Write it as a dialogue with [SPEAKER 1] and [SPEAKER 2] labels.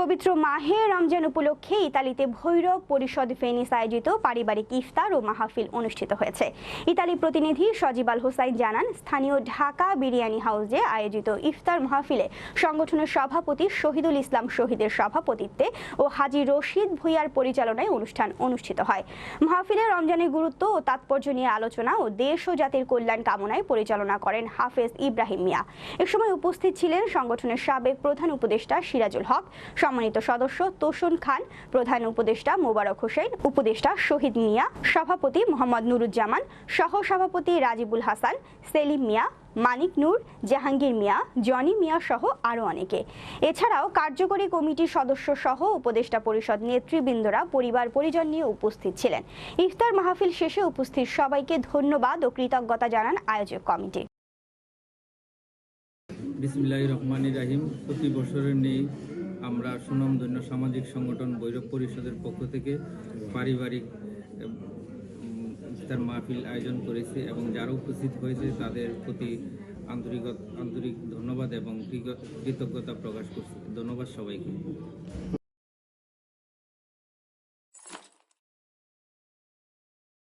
[SPEAKER 1] পবিত্র মাহে রমজান উপলক্ষে ইতালিতে ভৈরব পরিষদ ফেনিস আয়োজিত পারিবারিক ইফতার ও মাহফিল অনুষ্ঠিত হয়েছে। ইতালি প্রতিনিধি সজিব আল হোসাইন জানান, স্থানীয় ঢাকা বিরিয়ানি হাউসে আয়োজিত ইফতার মাহফিলে সংগঠনের সভাপতি শহীদুল ইসলাম শহীদের সভাপতিত্বে ও হাজি রশিদ ভুইয়ার পরিচালনায় অনুষ্ঠান অনুষ্ঠিত হয়। মাহফিলে রমজানের গুরুত্ব ও তাৎপর্য নিয়ে আলোচনা ও দেশ ও জাতির কল্যাণ কামনায় পরিচালনা করেন হাফেজ ইব্রাহিম মিয়া। এ সময় উপস্থিত ছিলেন সংগঠনের সাবেক প্রধান উপদেষ্টা সিরাজুল হক সম্মানিত সদস্য তোষণ খান, প্রধান উপদেষ্টা মোবারক হোসেন, উপদেষ্টা শহীদ মিয়া, সভাপতি মোহাম্মদ নুরুজ্জামান সহ সভাপতি রাজিবুল হাসান, সেলিম মিয়া, মানিক নূর, জাহাঙ্গীর মিয়া, জনি মিয়া সহ আরও অনেকে। এছাড়াও কার্যকরী কমিটির সদস্য সহ উপদেষ্টা পরিষদ নেতৃবৃন্দরা পরিবার পরিজন নিয়ে উপস্থিত ছিলেন। ইফতার মাহফিল শেষে উপস্থিত সবাইকে ধন্যবাদ ও কৃতজ্ঞতা জানান আয়োজক কমিটি।
[SPEAKER 2] বিসমিল্লাহ রহমান রাহিম। প্রতি বছরের নেই আমরা সুনামধন্য সামাজিক সংগঠন বৈরব পরিষদের পক্ষ থেকে পারিবারিক ইফতার মাহফিল আয়োজন করেছি এবং যারা উপস্থিত হয়েছে তাদের প্রতি আন্তরিক আন্তরিক ধন্যবাদ এবং কৃতজ্ঞতা প্রকাশ করছি। ধন্যবাদ সবাইকে।